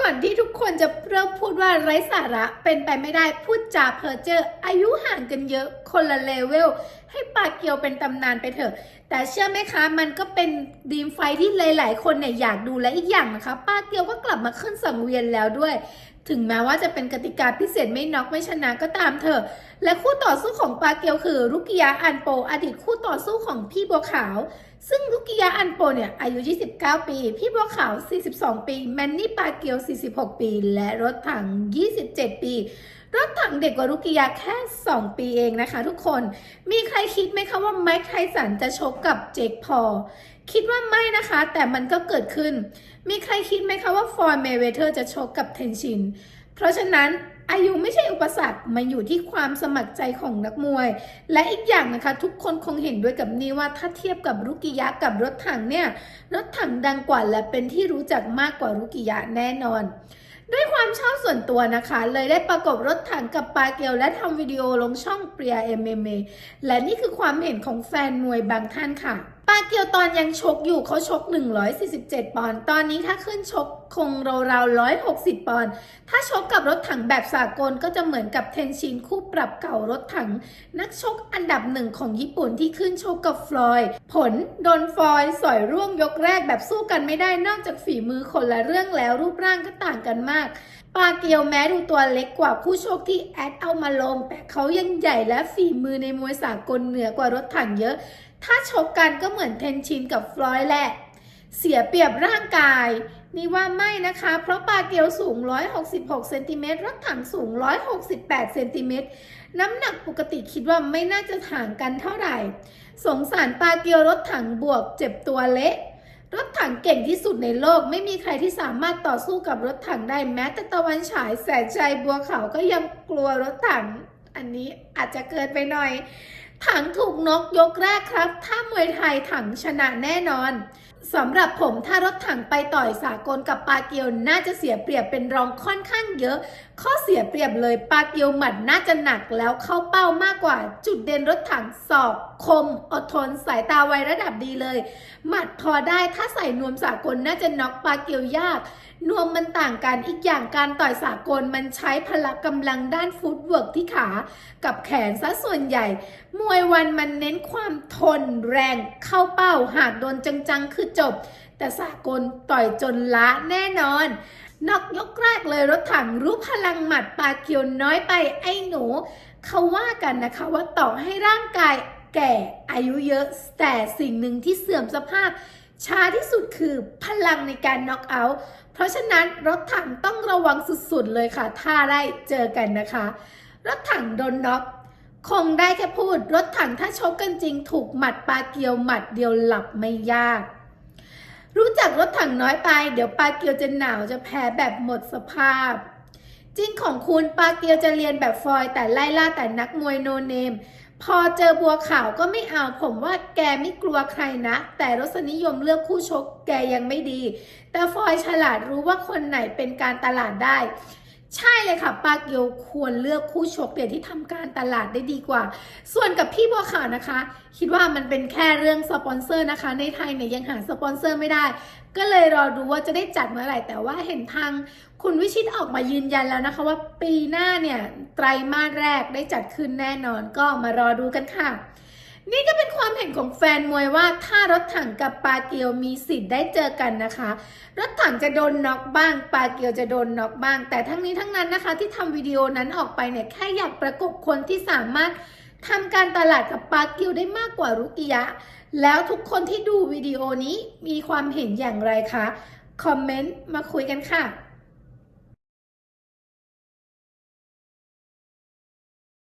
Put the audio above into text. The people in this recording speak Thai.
ก่อนที่ทุกคนจะเริ่มพูดว่าไร้สาระเป็นไปไม่ได้พูดจาเพ้อเจ้ออายุห่างกันเยอะคนละเลเวล ให้ปาเกียวเป็นตำนานไปเถอะ แต่เชื่อไหมคะมันก็เป็นดีมไฟที่หลาย ๆ คนเนี่ยอยากดูและอีกอย่างนะคะปาเกียวก็กลับมาขึ้นสังเวียนแล้วด้วย ถึงแม้ว่าจะเป็นกติกาพิเศษไม่น็อกไม่ชนะก็ตามเถอะ และคู่ต่อสู้ของปาเกียวคือรุกิยาอันโป อดีตคู่ต่อสู้ของพี่บัวขาว ซึ่งรุกิยาอันโปเนี่ยอายุ 29 ปี พี่บัวขาว 42 ปี แมนนี่ปาเกียว 46 ปี และรถถัง 27 ปี รถถังเด็กกว่ารุกิยะแค่ 2 ปีเองนะคะทุกคน มีใครคิดไหมคะว่าไมค์ไทสันจะชกกับเจคพอคิดว่าไม่นะคะ แต่มันก็เกิดขึ้น มีใครคิดไหมคะว่าฟอร์เมเวเทอร์จะชกกับเทนชิน เพราะฉะนั้นอายุไม่ใช่อุปสรรค มันอยู่ที่ความสมัครใจของนักมวย และอีกอย่างนะคะ ทุกคนคงเห็นด้วยกับนี่ว่าถ้าเทียบกับรุกิยะกับรถถังเนี่ย รถถังดังกว่าและเป็นที่รู้จักมากกว่ารุกิยะแน่นอน ด้วยความชอบส่วนตัวนะคะ เลยได้ประกบรถถังกับปาเกลและทำวิดีโอลงช่องเปียเอ็มเอและนี่คือความเห็นของแฟนมวยบางท่านค่ะ ปาเกียวตอนยังชกอยู่เขาชก 147 ปอนด์ ตอนนี้ถ้าขึ้นชกคงราวๆ160 ปอนด์ ถ้าชกกับรถถังแบบสากลก็จะเหมือนกับเทนชินคู่ปรับเก่ารถถัง นักชกอันดับหนึ่งของญี่ปุ่นที่ขึ้นชกกับฟลอยด์ผลโดนฟลอยด์สอยร่วงยกแรกแบบสู้กันไม่ได้นอกจากฝีมือคนละเรื่องแล้วรูปร่างก็ต่างกันมาก ปาเกียวแม้ดูตัวเล็กกว่าผู้ชกที่แอดเอามาลง แต่เขายังใหญ่และฝีมือในมวยสากลเหนือกว่ารถถังเยอะ ถ้าชกกันก็เหมือนเทนชินกับฟลอยด์แหละ เสียเปรียบร่างกาย นี่ว่าไม่นะคะ เพราะปาเกียวสูง 166เซนติเมตรรถถังสูง 168เซนติเมตรน้ำหนักปกติคิดว่าไม่น่าจะห่างกันเท่าไหร่ สงสารปาเกียวรถถังบวกเจ็บตัวเละรถถังเก่งที่สุดในโลกไม่มีใครที่สามารถต่อสู้กับรถถังได้แม้แต่ตะวันฉายแสนใจบัวขาวก็ยังกลัวรถถัง อันนี้อาจจะเกินไปหน่อย ถังถูกนกยกแรกครับ ถ้ามวยไทยถังชนะแน่นอน สำหรับผมถ้ารถถังไปต่อยสากลกับปาเกียวน่าจะเสียเปรียบเป็นรองค่อนข้างเยอะ ข้อเสียเปรียบเลยปาเกียวหมัดน่าจะหนักแล้วเข้าเป้ามากกว่า จุดเด่นรถถังศอก คม อดทน สายตาไวระดับดีเลย หมัดพอได้ถ้าใส่นวมสากลน่าจะน็อกปาเกียวยาก นวมมันต่างกันอีกอย่างการต่อยสากลมันใช้พละกำลังด้านฟุตเวิร์กที่ขา กับแขนซะส่วนใหญ่ มวยวันมันเน้นความทนแรงเข้าเป้าหากโดนจังๆคือจบ แต่สากลต่อยจนละแน่นอน นอกยกแรกเลยรถถังรู้พลังหมัดปาเกียวน้อยไปไอ้หนู เขาว่ากันนะคะว่าต่อให้ร่างกายแก่อายุเยอะแต่สิ่งหนึ่งที่เสื่อมสภาพช้าที่สุดคือพลังในการน็อกเอาท์ เพราะฉะนั้นรถถังต้องระวังสุดๆเลยค่ะ ถ้าได้เจอกันนะคะ รถถังโดนน็อกคงได้แค่พูด รถถังถ้าชกกันจริงถูกหมัดปาเกียวหมัดเดียวหลับไม่ยาก รู้จักรถถังน้อยไป เดี๋ยวปาเกียวจะหนาวจะแพ้แบบหมดสภาพจริงของคุณปาเกียวจะเรียนแบบฟอย แต่ไล่ล่าแต่นักมวยโนเนม พอเจอบัวขาวก็ไม่เอาผมว่าแกไม่กลัวใครนะ แต่รสนิยมเลือกคู่ชกแกยังไม่ดี แต่ฟอยฉลาดรู้ว่าคนไหนเป็นการตลาดได้ ใช่เลยค่ะปาเกียวควรเลือกคู่ชกเดี๋ยวที่ทำการตลาดได้ดีกว่า ส่วนกับพี่บัวขาวนะคะ คิดว่ามันเป็นแค่เรื่องสปอนเซอร์นะคะ ในไทยเนี่ยยังหาสปอนเซอร์ไม่ได้ ก็เลยรอดูว่าจะได้จัดเมื่อไหร่ แต่ว่าเห็นทางคุณวิชิตออกมายืนยันแล้วนะคะ ว่าปีหน้าเนี่ยไตรมาสแรกได้จัดขึ้นแน่นอนก็มารอดูกันค่ะ นี่ก็เป็นความเห็นของแฟนมวยว่าถ้ารถถังกับปาเกียวมีสิทธิ์ได้เจอกันนะคะ รถถังจะโดนน็อกบ้าง ปาเกียวจะโดนน็อกบ้าง แต่ทั้งนี้ทั้งนั้นนะคะ ที่ทำวิดีโอนั้นออกไปเนี่ยแค่อยากประกบคนที่สามารถทำการตลาดกับปาเกียวได้มากกว่ารุกิยะ แล้วทุกคนที่ดูวิดีโอนี้มีความเห็นอย่างไรคะ คอมเมนต์มาคุยกันค่ะ